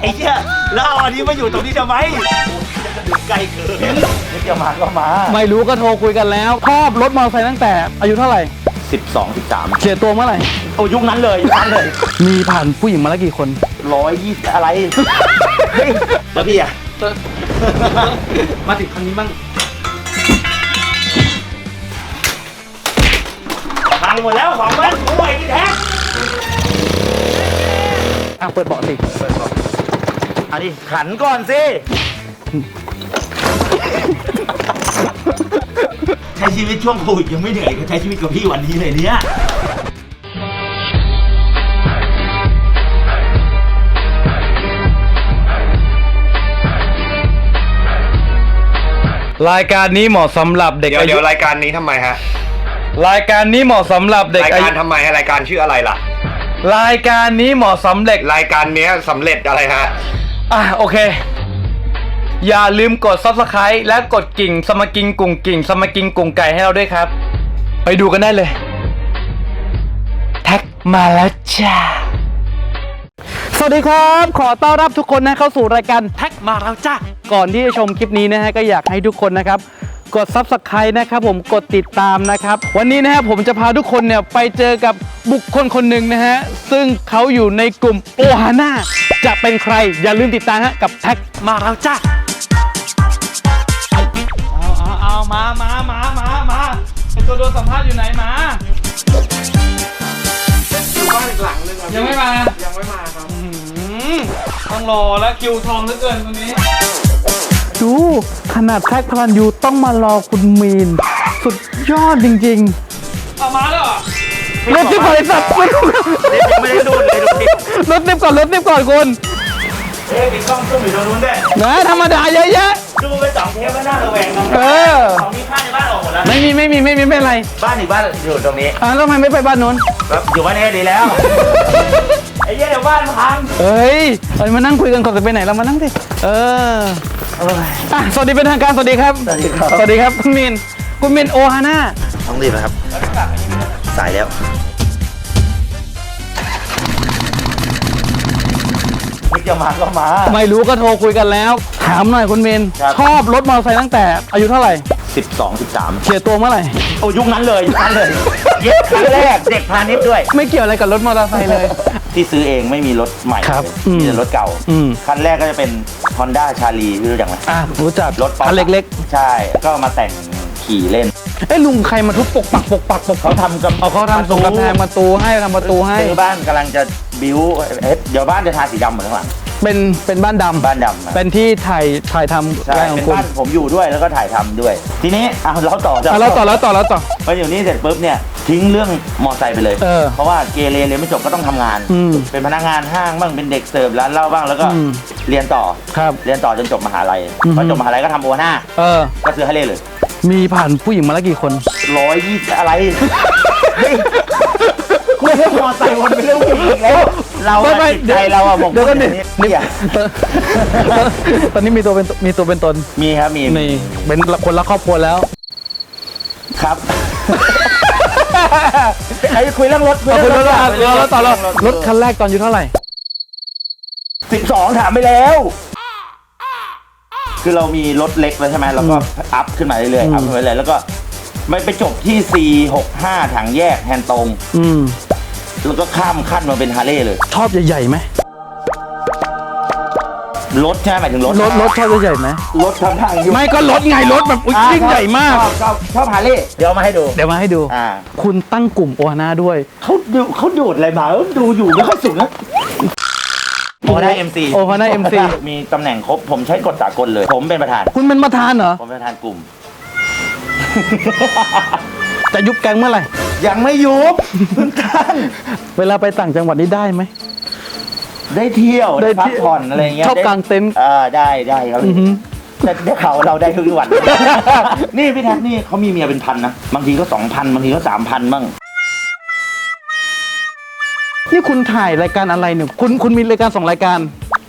ไอ้เหี้ยแล้วเอาอันนี้มาอยู่ตรงนี้ทำไมใกล้เกินนึกจะมาก็มา ไม่รู้ก็โทรคุยกันแล้วชอบรถมอเตอร์ไซค์ตั้งแต่ อายุเท่าไหร่สิบสองสิบสามเสียตัวเมื่อไหร่ โอ้ยุคนั้นเลยยุคนั้นเลยมีผ่านผู้หญิงมาแล้วกี่คนร้อยยี่อะไร เฮ้ยแล้วพี่อะ มาถึงคันนี้บ้าง หมดแล้วของมันโอ้ยพี่แท็กอะเปิดเบาะสิอันนี้ขันก่อนสิใช้ชีวิตช่วงโควิดยังไม่เหนื่อยก็ใช้ชีวิตกับพี่วันนี้เลยเนี่ยรายการนี้เหมาะสำหรับเด็กเดี๋ยวอาเดี๋ยุยวรายการนี้ทำไมฮะ รายการนี้เหมาะสำหรับเด็กรายอาการยุทำไมฮะรายการชื่ออะไรล่ะ รายการนี้เหมาะสำเร็จรายการเนี้ยสำเร็จอะไรฮะ อะโอเค อย่าลืมกด subscribe และกดกิ่งสมกิงกุ่งกิ่งสมกิงกุ่งไก่ให้เราด้วยครับ ไปดูกันได้เลย แท็กมาแล้วจ้าสวัสดีครับ ขอต้อนรับทุกคนนะเข้าสู่รายการแท็กมาแล้วจ้าก่อนที่จะชมคลิปนี้นะฮะก็อยากให้ทุกคนนะครับ กด subscribe นะครับผมกดติดตามนะครับ วันนี้นะฮะผมจะพาทุกคนเนี่ยไปเจอกับบุคคลคนหนึ่งนะฮะ ซึ่งเขาอยู่ในกลุ่มโอฮาน่าจะเป็นใครอย่าลืมติดตามฮะกับแท็กมาแล้วจ้าเอาเอาเอามามามามามาไอตัวโดนสัมภาษณ์อยู่ไหนมา อยู่บ้านอีกหลังนึงยังไม่มา ยังไม่มาครับต้องรอแล้วคิวทองเหลือเกินคนนี้ ดู ขนาดแท็กพลันยูต้องมารอคุณมีน สุดยอดจริงๆเอามาแล้วรถที่บริษัทไม่ได้ดูดเลยดูดิ รถเต็มก่อนรถเต็มก่อนคุณ เอ๊ะมีกล้องซุ่มอยู่ตรงนู้นด้วยนะธรรมดาเยอะแยะ ดูไปสองเทปแล้วน่าระแวงนะเออ ของมีค่าในบ้านออกหมดแล้ว ไม่มีไม่มีไม่มีไม่เป็นไรบ้านอีกบ้านอยู่ตรงนี้อะแล้วทำไมไม่ไปบ้านนู้น ครับอยู่บ้านนี้ดีแล้ว ไอ้เหี้ยเดี๋ยวบ้านพังเอ้ยเอามานั่งคุยกันก่อนจะไปไหนเรามานั่งสิเอออะสวัสดีเป็นทางการสวัสดีครับ สวัสดีครับ สวัสดีครับคุณมินคุณมินโอฮาน่าต้องรีบนะครับ สายแล้ว จะมาก็มา ไม่รู้ก็โทรคุยกันแล้ว ถามหน่อยคุณมินครับ ชอบรถมอเตอร์ไซค์ตั้งแต่อายุเท่าไหร่สิบสองสิบสามเสียตัวเมื่อไหร่ โอ้ยุคนั้นเลยยุคนั้นเลยเย็ดครั้งแรกเด็กพาณิชย์ด้วย ไม่เกี่ยวอะไรกับรถมอเตอร์ไซค์เลย ที่ซื้อเองไม่มีรถใหม่ครับเลยอืมมีแต่รถเก่า อืม คันแรกก็จะเป็น Honda c h a r l i รู้จักไหมอะรู้จักรถป๊อปคันเล็กใช่ ก็มาแต่งขี่เล่น ๆเอ้ยลุงใครมาทุบปกปักปกปักปกเขาทำกับเอาเขาทำส่งกำแพงประตูให้ทำประตูให้ ซื้อบ้านกำลังจะ บิวเอ๊ะเดี๋ยวบ้านจะทาสีดำเหมือนข้างหลังเป็นเป็นบ้านดำบ้านดำอะเป็นที่ถ่ายถ่ายทำใช่รายของเป็นคุณบ้านผมอยู่ด้วยแล้วก็ถ่ายทำด้วย ทีนี้อะเราต่อจากอะแล้วต่อแล้วต่อแล้วต่อพออยู่นี่เสร็จปุ๊บเนี่ยทิ้งเรื่องมอไซค์ไปเลยเออเพราะว่าเกเรเรียนไม่จบก็ต้องทำงาน อืมเป็นพนักงานห้างบ้างเป็นเด็กเสิร์ฟร้านเหล้าบ้างแล้วก็อืม เรียนต่อครับ เรียนต่อจนจบมหาลัยอือฮึ พอจบมหาลัยก็ทำโอหน้าเออ ก็ซื้อให้เล่เลยมีผ่านผู้หญิงมาแล้วกี่คน ร้อยยี่สิบอะไร เฮ้ยคุยเรื่องมอไซค์วนไปเรื่องผู้หญิงอีกแล้วเราไม่อะไม่จิตใจเราอะบอกเดี๋ยวก่อนดินี่อะตอนนี้มีตัวเป็นมีตัวเป็นตนมีครับมีนี่เป็นคนละครอบครัวแล้ว ครับไอ้คุยเรื่องรถเอาคุณรถอะเราแล้วต่อเรารถคันแรกตอนอายู่เท่าไหร่ สิบสองถามไปแล้ว คือเรามีรถเล็กแล้วใช่ไหมเราก็อัพขึ้นมาเรื่อยอืมๆอัพขึ้นมาเรื่อยๆแล้วก็ ไม่ไปจบที่ C65 ถังแยกแฮนด์ตรง อืม แล้วก็ข้ามขั้นมาเป็นฮาร์เลย์เลย ชอบใหญ่ๆไหมรถใช่ไหมหมายถึงรถรถรถชอบใหญ่ๆไหมรถทำทางอยู่ไม่ก็รถไงรถแบบอุ๊ยอ่ายิ่งใหญ่มาก ชอบชอบชอบฮาร์เลย์เดี๋ยวเอามาให้ดู เดี๋ยวมาให้ดู อ่า คุณตั้งกลุ่มโอฮาน่าด้วยเขาดูเขาดูดอะไรมาดูอยู่ไม่ค่อยสุดนะโอได้เอ็มซีโอฮาน่า MC มีตำแหน่งครบ ผมใช้กฎสากลเลย ผมเป็นประธาน คุณเป็นประธานเหรอ ผมเป็นประธานกลุ่ม จะยุบแก๊งเมื่อไหร่ ยังไม่ยุบเพิ่งตั้งเวลาไปต่างจังหวัดนี้ได้ไหม ได้เที่ยวได้ได้พัเที่กยวผ่อนอะไรเงี้ยชอบได้กางเต็นท์ อ่าได้ได้ครับอือหือ แต่ได้ข่าวเราได้ทุกวัน นี่พี่แท็กนี่เขามีเมียเป็นพันนะบางทีก็สองพันบางทีก็สามพันบ้าง นี่คุณถ่ายรายการอะไรเนี่ย คุณคุณมีรายการสองรายการ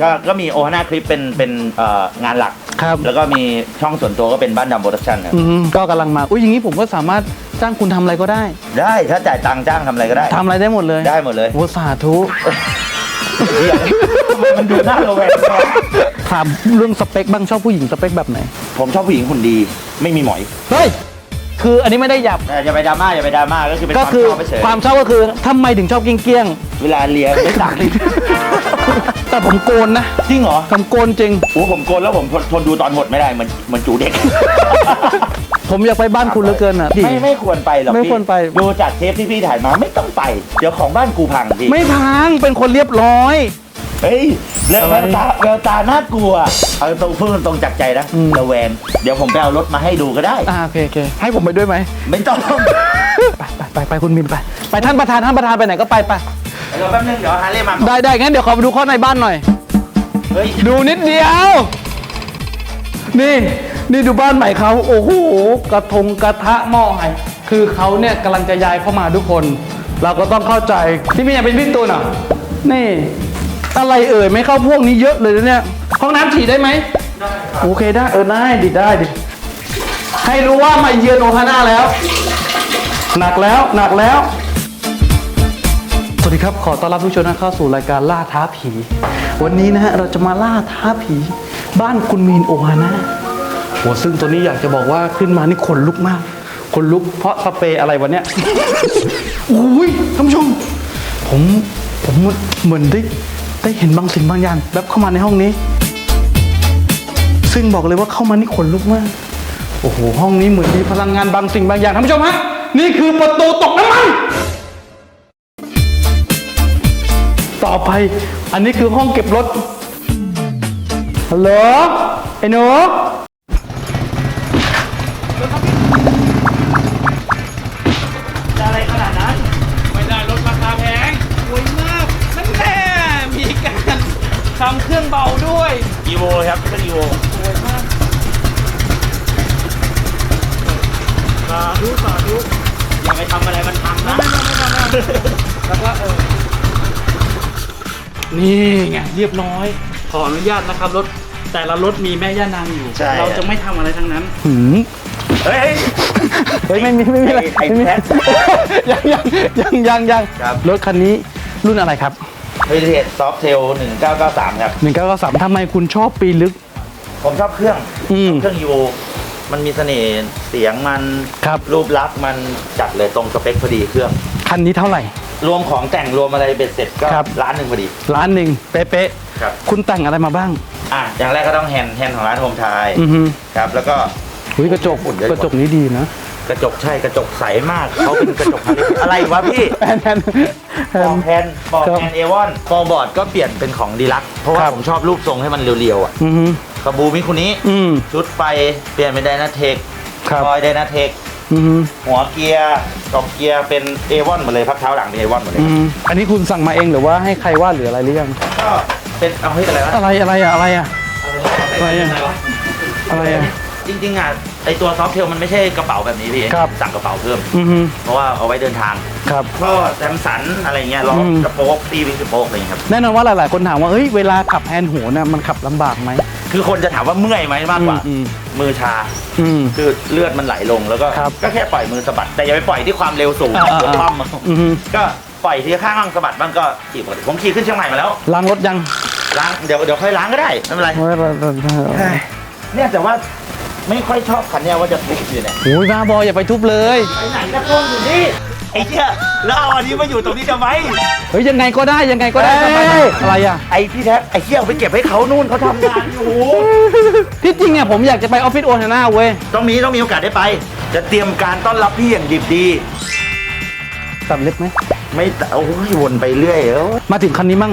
ก็ก็มีโอฮาน่าคลิปเป็นเป็นเอ่องานหลัก ครับ แล้วก็มีช่องส่วนตัวก็เป็นบ้านดำโปรดักชั่นครับ อืมก็กำลังมา อุ้ยอย่างนี้ผมก็สามารถ จ้างคุณทำอะไรก็ได้ได้ถ้าจ่ายตังค์จ้างทำอะไรก็ได้ ทำอะไรได้หมดเลยได้หมดเลย โอ้สาธุเหี้ยทำไมมันดูน่าระแวงจังวะถามเรื่องสเปคบ้างชอบผู้หญิงสเปคแบบไหนผมชอบผู้หญิงคนดีไม่มีหมอยเฮ้ยคืออันนี้ไม่ได้หยับ แต่อย่าไปดราม่าอย่าไปดราม่าก็คือเป็นคก็วามคือชอบเฉยความชอบก็คือทำไมถึงชอบเกี้ยงเวลาเลียไม่ตักลิ้นๆแต่ผมโกนนะจริงเหรอผมโกนจริง โอ้ผมโกนแล้วผมทนทนดูตอนหมดไม่ได้เหมือนเหมือนจูเด็ก ผมอยากไปบ้านคุณเหลือเกินอะพี่ ไม่ไม่ควรไปหรอกไม่พี่ควรไป ดูจากเทปที่พี่ถ่ายมาไม่ต้องไป เดี๋ยวของบ้านกูพังพี่ไม่พังเป็นคนเรียบร้อย เฮ้ยแวอะไรวตาแววตาน่ากลัวเอาตรงพูดตรงจากใจนะอืม ระแวงเดี๋ยวผมไปเอารถมาให้ดูก็ได้ อ่าโอเคโอเคให้ผมไปด้วยไหมไม่ต้องไปไปไปไปคุณมินไป ไปท่านประธานท่านประธานไปไหนก็ไปไปเดี๋ยวแป๊บนึงเดี๋ยวฮาร์เลย์มาได้ได้งั้นเดี๋ยวขอไปดูข้างในบ้านหน่อย เฮ้ยดูนิดเดียว นี่ นี่ดูบ้านใหม่เขาโอ้โหกระทงกระทะหม้อไฟคือเขาเนี่ยกำลังจะย้ายเข้ามาทุกคน เราก็ต้องเข้าใจที่มีอยากเป็นพี่ตูนอะนี่ อะไรเอ่ยไม่เข้าพวกนี้เยอะเลยนะเนี่ยห้องน้ำฉี่ได้ไหมได้โอเคได้เออได้ดิได้ดิให้รู้ว่ามาเยือนโอฮาน่าแล้ว หนักแล้วหนักแล้ว สวัสดีครับ ขอต้อนรับทุกชนเข้าสู่รายการล่าท้าผี วันนี้นะฮะเราจะมาล่าท้าผี บ้านคุณมีนโอฮาน่า โหซึ่งตัวนี้อยากจะบอกว่าขึ้นมานี่ขนลุกมากขนลุกเพราะสเปรย์อะไรวะเนี่ยอุ้ยท่านผู้ชม ผมผมเหมือนได้ได้เห็นบางสิ่งบางอย่างแบบเข้ามาในห้องนี้ ซึ่งบอกเลยว่าเข้ามานี่ขนลุกมาก โอ้โหห้องนี้เหมือนมีพลังงานบางสิ่งบางอย่างท่านผู้ชมฮะนี่คือประตูตกน้ำมัน ต่อไปอันนี้คือห้องเก็บรถฮัลโหลไอ้หนู อะไรขนาดนั้นไม่ได้รถราคาแพงสวยมากนั่นแน่มีการทำเครื่องเบาด้วยอีโวครับเป็นอีโวสวยมากสาธุสาธุอย่าไปทำอะไรมันพังนะแล้วก็เออนี่ไงเรียบร้อย ขออนุญาตนะครับรถแต่ละรถมีแม่ย่านางอยู่ ใช่ เราจะไม่ทำอะไรทั้งนั้น หืม เฮ้ยเฮ้ยไม่มีไม่มีอะไรไอ้ไม่มีแพทยังยังยังยังยังครับ รถคันนี้รุ่นอะไรครับ เฮลิเทสซอฟเทล1993 ครับหนึ่งเก้าสามทำไมคุณชอบปีลึก ผมชอบเครื่องอืม เครื่องอีโวมันมีเสน่ห์เสียงมันครับ รูปลักษณ์มันจัดเลยตรงสเปคพอดีเครื่อง คันนี้เท่าไหร่ รวมของแต่งรวมอะไรเบ็ดเสร็จก็ครับ ล้านหนึ่งพอดี ล้านหนึ่งเป๊ะครับ ๆคุณแต่งอะไรมาบ้าง อะอย่างแรกก็ต้องแฮนด์แฮนด์ของร้านโฮมไทยอือฮึ ครับ แล้วก็ หุยกระจกฝุ่นเยอะกว่ากระจกนี้ดีนะ กระจกใช่กระจกใสมากเขาเป็นกระจกอะไรวะพี่แอนแอนแอปอนกแพนปอกครับแพนเอวอนฟอร์บอร์ดก็เปลี่ยนเป็นของดีลักซ์เพราะว่าครับผมชอบรูปทรงให้มันเรียวๆอะอือฮึกระบูมิคุนี้อืมชุดไฟเปลี่ยนเป็นไดนาเทคครับคอยไดนาเทคอือฮึหัวเกียร์กล่องเกียร์เป็นเอวอนหมดเลยพักเท้าหลังเป็นเอวอนหมดเลยอืมอันนี้คุณสั่งมาเองหรือว่าให้ใครวาดหรืออะไรหรือยังก็เป็นเอาเฮ้ยอะไรวะอะไรอะไรอะอะไรอะอะไรอะอะไรอะ จริงๆอะไอตัวซอฟต์เทลมันไม่ใช่กระเป๋าแบบนี้พี่ครับ สั่งกระเป๋าเพิ่ม อือฮึเพราะว่าเอาไว้เดินทางครับ ก็แซมสันอะไรเงี้ยล้ออมกระโปรงตีวิงกระโปรงอะไรเงี้ยครับ แน่นอนว่าหลาย ๆ คนถามว่าเฮ้ยเวลาขับแฮนด์โหัวน่ะมันขับลำบากไหมคือคนจะถามว่าเมื่อยไหมมากกว่า อืมมือชา อืม คือเลือดมันไหลลงแล้วก็ครับก็แค่ปล่อยมือสะบัด แต่อย่าไปปล่อยที่ความเร็วสูงอ่าอ่าเดี๋ยวคว่ำเอาอือฮึก็ปล่อยทีข้างบ้างสะบัดบ้างก็ขี่ปกติผมขี่ขึ้นเชียงใหม่มาแล้วล้างรถยังล้างเดี๋ยวเดี๋ยวค่อยล้างก็ได้ไม่เป็นไรเนี่ยแต่ว่า ไม่ค่อยชอบคันเนี้ยว่าจะทุบอยู่เนี่ยโอ้ยบ้าบออย่าไปทุบเลย ไปไหนก็ท่วมอยู่นี่ไอ้เหี้ยแล้วเอาอันนี้มาอยู่ตรงนี้ทำไม เฮ้ยยังไงก็ได้ยังไงก็ได้เอ้ยทำไมอะไรอะ ไอ้พี่แท็กไอ้เหี้ยเอาไปเก็บให้เขานู่นเขาทำงานอยู่ที่จริงอะผมอยากจะไปออฟฟิศโอฮาน่าเว้ย ต้องมีต้องมีโอกาสได้ไป จะเตรียมการต้อนรับพี่อย่างดีดีตัดเล็บไหม ไม่ตโอ้ยวนไปเรื่อยเออมาถึงคันนี้มั่ง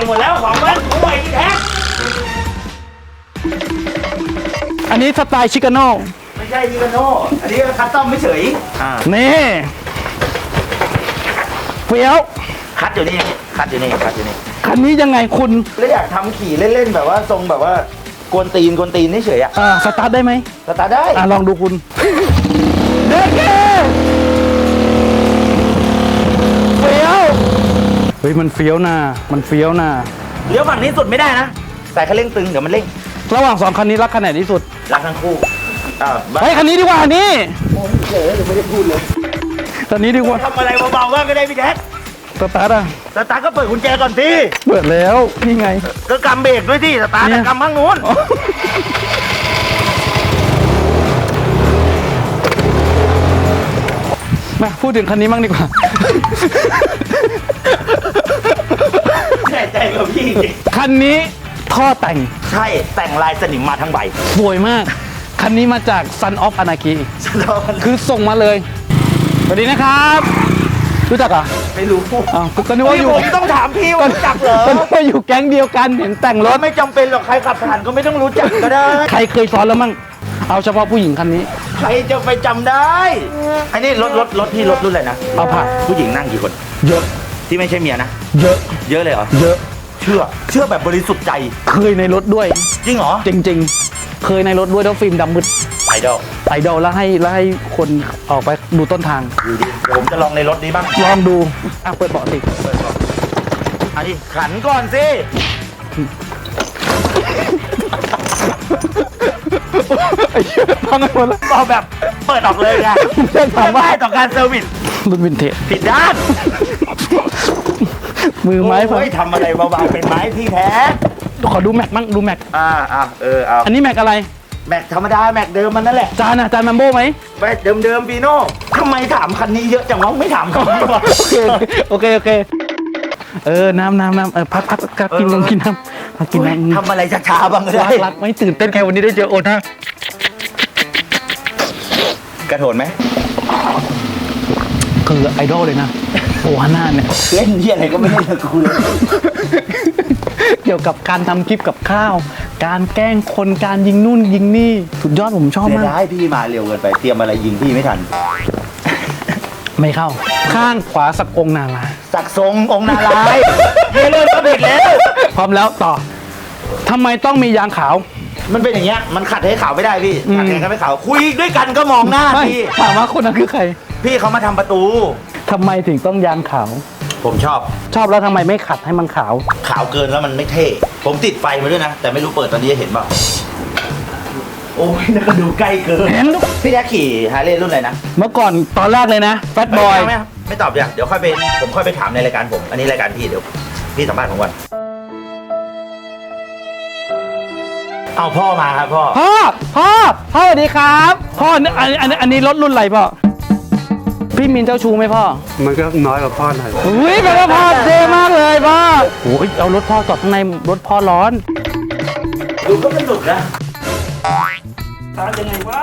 งหมดแล้วของมันโอ้ยพี่แท็กอันนี้สไตล์ชิคาโน่ไม่ใช่ยีกาโน่อันนี้คัสตอมไม่เฉยอ่านี่เฟี้ยวคัดอยู่นี่คัดอยู่นี่คัดอยู่นี่คันนี้ยังไงคุณแล้วอยากทำขี่เล่นๆแบบว่าทรงแบบว่ากวนตีนกวนตีนเฉยๆอะอ่าสตาร์ทได้ไหมสตาร์ทได้อ่าลองดูคุณเด็กเฟี้ยว เฮ้ยมันเฟี้ยวนะมันเฟี้ยวนะเลี้ยวฝั่งนี้สุดไม่ได้นะใส่คันเร่งตึงเดี๋ยวมันเร่งระหว่างสองคันนี้รักคันไหนที่สุดรักทั้งคู่อ่าบ้าเฮ้ยคันนี้ดีกว่าคันนี้เจ๋ยังไม่ได้พูดเลยคันนี้ดีกว่าทำอะไรเบาๆบ้างก็ได้พี่แท็กสตาร์ทอะสตาร์ทก็เปิดกุญแจก่อนสิเปิดแล้วนี่ไงก็กำเบรกด้วยสิสตาร์ทเนี่แต่ยกำข้างนู้น มาพูดถึงคันนี้บ้างดีกว่า แน่ใจกับพี่จริงคันนี้ท่อแต่งใช่แต่งลายสนิมมาทั้งใบสวยมาก คันนี้มาจาก Sun of Anarchy เราคือส่งมาเลย สวัสดีนะครับ รู้จักเหรอะไม่รู้อ้าวก็นึกว่าพี่อยู่ผมต้องถามพี่ว่ารู้จักเหรอก็นึกว่าอยู่แก๊งเดียวกันเห็นแต่งรรถถไม่จำเป็นหรอกใครขับผ่านก็ไม่ต้องรู้จักก็ได้ ใครเคยซ้อนแล้วมั่ง เอาเฉพาะผู้หญิงคันนี้ ใครจะไปจำได้ไอ้นี่รถรถรถพี่รถรุ่นอะไรนะเอาผ่าน ผู้หญิงนั่งกี่คน เยอะที่ไม่ใช่เมียนะ เยอะเยอะเลยเหรอ เยอะ เชื่อ เชื่อแบบบริสุทธิ์ใจ เคยในรถด้วย จริงเหรอ จริง ๆ เคยในรถด้วยแล้วฟิล์มดำมืดไอดอลไอดอลแล้วให้แล้วให้คนออกไปดูต้นทางดูดิเดี๋ยวผมจะลองในรถนี้บ้างลองดูอะเปิดเบาะสิอันนี้ขันก่อนสิ ไอ้เหี้ยพังกันหมดแล้วเอาแบบเปิดออกเลยไงไม่ได้ถามว่าไม่ต่อการเซอร์วิสรุ่นวินเทจผิดด้านมือไม้พังโอ้ยทำอะไรเบาๆเป็นไม้ที่แท้ขอดูแม็กมั่งดูแม็กอ่าอ่าเออเอาอันนี้แม็กอะไร แม็กธรรมดาแม็กเดิมมันนั่นแหละจานอะจานแมมโบ้ไหมแม็กเดิมๆปีโน่ทำไมถามคันนี้เยอะจังวะไม่ถามคันนี้วะโอเคโอเคโอเคเออน้ำน้ำน้ำเออพักพักพักกินนมกินน้ำ พักกินน้ำทำอะไรช้าๆบ้างก็รัได้กรักไม่ตื่นเต้นใครวันนี้ได้เจอโอนะกระโถนไหมคือไอดอลเลยนะโอฮาน่าเนี่ยเล่นที่อะไรก็ไม่เล่นกับกูเลยเกี่ยวกับการทำคลิปกับข้าว การแกล้งคนการยิงนู่นยิงนี่สุดยอดผมชอบเสียมากดายพี่มาเร็วเกินไปเตรียมอะไรยิงพี่ไม่ทัน ไม่เข้า ข้างขวาสักองค์นาลาสักทรงองค์นารายณ์เฮ้ยเริ่มก็เด็กแล้ว พร้อมแล้วต่อ ทำไมต้องมียางขาว มันเป็นอย่างเงี้ยมันขัดให้ขาวไม่ได้พี่อืมขัดยังไงก็ไม่ขาวคุยด้วยกันก็มองหน้าไม่พี่ถามว่าคนนั้นคือใครพี่เขามาทำประตู ทำไมถึงต้องยางขาว ผมชอบ ชอบแล้วทำไมไม่ขัดให้มันขาว ขาวเกินแล้วมันไม่เท่ ผมติดไฟมาด้วยนะ แต่ไม่รู้เปิดตอนนี้จะเห็นเปล่าโอ้ยน่าดูใกล้เกิน เห็นลูกพี่แท็กขี่ฮาร์เลย์รุ่นอะไรนะเมื่อก่อนตอนแรกเลยนะแฟตบอย ไม่ไม่ไม่ตอบอย่างเดี๋ยวค่อยไปผมค่อยไปถามในรายการผม อันนี้รายการพี่เดี๋ยว พี่สัมภาษณ์ผมก่อน เอาพ่อมาครับพ่อ พ่อ พ่อ พ่อสวัสดีครับ พ่ออันอันอันอันนี้รถรุ่นอะไรพ่อ พี่มินเจ้าชูไหมพ่อมันก็น้อยกว่าพ่อหน่อยอุ้ยแปลว่าพ่อเท่มากเลยพ่อโอ้ยเอารถพ่อจอดข้างในรถพ่อร้อน ดูก็ไม่สุดนะตายังไงวะ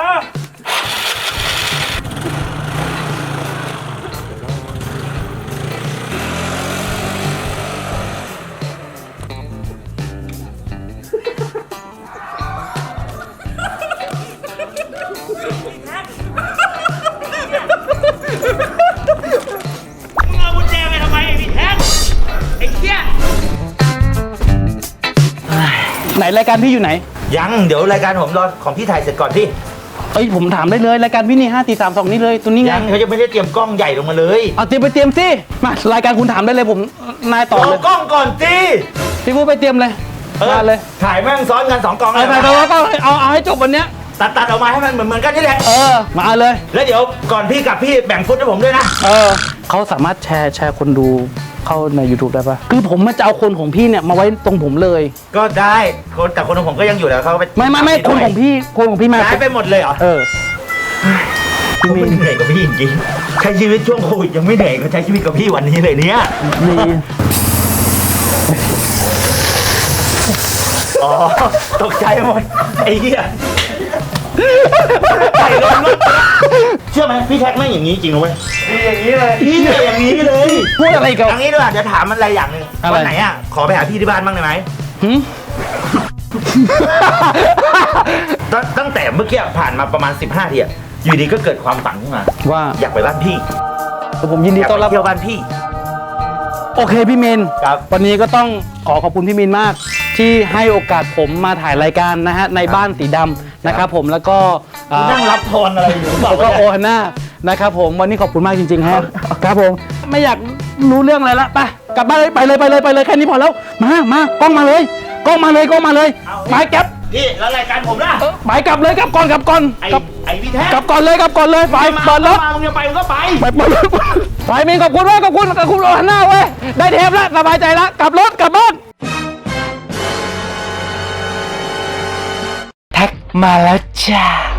รายการพี่อยู่ไหน ยังเดี๋ยวรายการผมรอของพี่ถ่ายเสร็จก่อนพี่เอ้ยผมถามได้เลยรายการพี่นี่ห้าตีสามสองนี่เลยตัวนี้ไงยังเขาจะไม่ได้เตรียมกล้องใหญ่ลงมาเลยเอาเตรียมไปเตรียมสิมารายการคุณถามได้เลยผมนายต่อรอเลยกล้องก่อนสิพี่พูดไปเตรียมเลยออมาเลยถ่ายแม่งซ้อนกันสองกล้องเอาเลยไปไปไปเอาเอาให้จบวันเนี้ยตัดตัดออกมาให้มันเหมือนเหมือนกันนี่แหละเออมาเลย แล้วเดี๋ยวก่อนพี่กลับพี่แบ่งฟุตให้ผมด้วยนะ เออเขาสามารถแชร์แชร์คนดู เข้าใน YouTube ได้ปะคือผมมาจะเอาคนของพี่เนี่ยมาไว้ตรงผมเลย ก็ได้คนแต่คนของผมก็ยังอยู่แล้วเขาไปไม่ไม่ไม่คนของพี่คนของพี่มาย้ายไปหมดเลยเหรอเออ ผมไม่เหนื่อยกับพี่จริงๆใช้ชีวิตช่วงโควิดยังไม่เหนื่อยก็ใช้ชีวิตกับพี่วันนี้เลยเนี่ยมีอ๋อตกใจหมดไอ้เหี้ยใส่ลงรถเชื่อไหมพี่แท็กไม่งอย่างนี้จริงนะเว้ยอย่างนี้เลยพี่เนี่ยอย่างนี้เลยพูดอะไรกับอย่างนี้ด้วยเดี๋ยวถามมันอะไรอย่างหนึ่งอะไร วันไหนอะขอไปหาพี่ที่บ้านบ้างได้ไหมหึตั้งตั้งแต่เมื่อกี้ผ่านมาประมาณ 15ทีอะอยู่ดีก็เกิดความฝันขึ้นมาว่าอยากไปบ้านพี่ผมยินดีอยากต้อนไปรับเที่ยวบ้านพี่ โอเคพี่เมนครับ วันนี้ก็ต้องขอขอบคุณพี่มินมาก ที่ให้โอกาสผมมาถ่ายรายการนะฮะในบ้านสีดำ นะครับผมแล้วก็อ่านั่งรับพรอะไรอยู่หรือเปล่าแล้วก็โอฮาน่านะครับผมวันนี้ขอบคุณมากจริงๆฮะครับผมไม่อยากรู้เรื่องอะไรละไปกลับบ้านเลยไปเลยไปเลยไปเลยแค่นี้พอแล้วมามากล้องมาเลยกล้องมาเลยกล้องมาเลยมาแก๊ปพี่แล้วรายการผมล่ะเออไปกลับเลยกลับก่อนกลับก่อนไอ้กลับไอ้พี่แท้กลับก่อนเลยกลับก่อนเลยไปเปิดรถ มามึงจะไปมึงก็ไป ไปเปิดรถไปมินขอบคุณมากขอบคุณขอบคุณหันหน้าเว้ยได้เทปแล้วสบายใจแล้วกลับรถกลับบ้าน แ